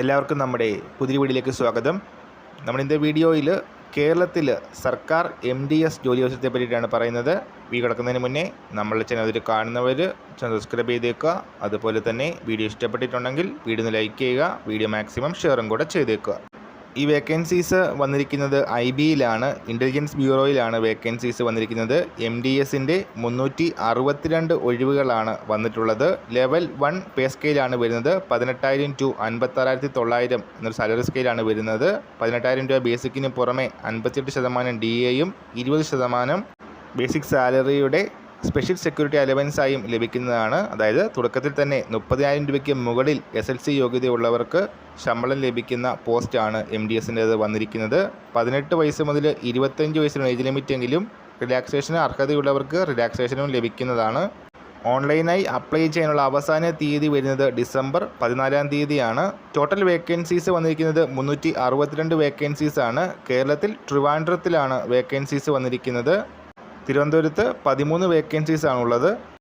എല്ലാവർക്കും നമ്മുടെ പുതിയ വീഡിയോയിലേക്ക് സ്വാഗതം. നമ്മൾ ഇന്നത്തെ വീഡിയോയിൽ കേരളത്തിൽ സർക്കാർ എം ഡി എസ് ജോലി പറ്റിയിട്ടാണ് പറയുന്നത്. വീ കിടക്കുന്നതിന് മുന്നേ നമ്മളുടെ ചാനൽ അതിൽ കാണുന്നവർ ചാനൽ സബ്സ്ക്രൈബ് ചെയ്തേക്കുക. അതുപോലെ തന്നെ വീഡിയോ ഇഷ്ടപ്പെട്ടിട്ടുണ്ടെങ്കിൽ വീഡിയോ ലൈക്ക് ചെയ്യുക. വീഡിയോ മാക്സിമം ഷെയറും കൂടെ ചെയ്തേക്കുക. ഈ വേക്കൻസീസ് വന്നിരിക്കുന്നത് ഐ ബിയിലാണ് ഇന്റലിജൻസ് ബ്യൂറോയിലാണ് വേക്കൻസീസ് വന്നിരിക്കുന്നത്. എം ഡി എസിന്റെ മുന്നൂറ്റി അറുപത്തിരണ്ട് ഒഴിവുകളാണ് വന്നിട്ടുള്ളത്. ലെവൽ വൺ പേ സ്കെയിലാണ് വരുന്നത്. പതിനെട്ടായിരം ടു അൻപത്താറായിരത്തി തൊള്ളായിരം എന്നൊരു സാലറി സ്കെയിലാണ് വരുന്നത്. പതിനെട്ടായിരം രൂപ ബേസിക്കിന് പുറമെ അൻപത്തിയെട്ട് ശതമാനം ഡി എയും ഇരുപത് ശതമാനം ബേസിക് സാലറിയുടെ സ്പെഷ്യൽ സെക്യൂരിറ്റി അലവൻസായും ലഭിക്കുന്നതാണ്. അതായത് തുടക്കത്തിൽ തന്നെ മുപ്പതിനായിരം രൂപയ്ക്ക് മുകളിൽ എസ് എൽ സി യോഗ്യതയുള്ളവർക്ക് ശമ്പളം ലഭിക്കുന്ന പോസ്റ്റാണ് എം ഡി എസിന്റേത് വന്നിരിക്കുന്നത്. പതിനെട്ട് വയസ്സ് മുതൽ ഇരുപത്തഞ്ച് വയസ്സിന് ഏജ് ലിമിറ്റെങ്കിലും റിലാക്സേഷന് അർഹതയുള്ളവർക്ക് റിലാക്സേഷനും ലഭിക്കുന്നതാണ്. ഓൺലൈനായി അപ്ലൈ ചെയ്യാനുള്ള അവസാന തീയതി വരുന്നത് ഡിസംബർ പതിനാലാം തീയതിയാണ്. ടോട്ടൽ വേക്കൻസീസ് വന്നിരിക്കുന്നത് മുന്നൂറ്റി അറുപത്തിരണ്ട് വേക്കൻസീസാണ്. കേരളത്തിൽ ട്രിവാൻഡ്രത്തിലാണ് വേക്കൻസീസ് വന്നിരിക്കുന്നത്. തിരുവനന്തപുരത്ത് പതിമൂന്ന് വേക്കൻസീസ് ആണുള്ളത്.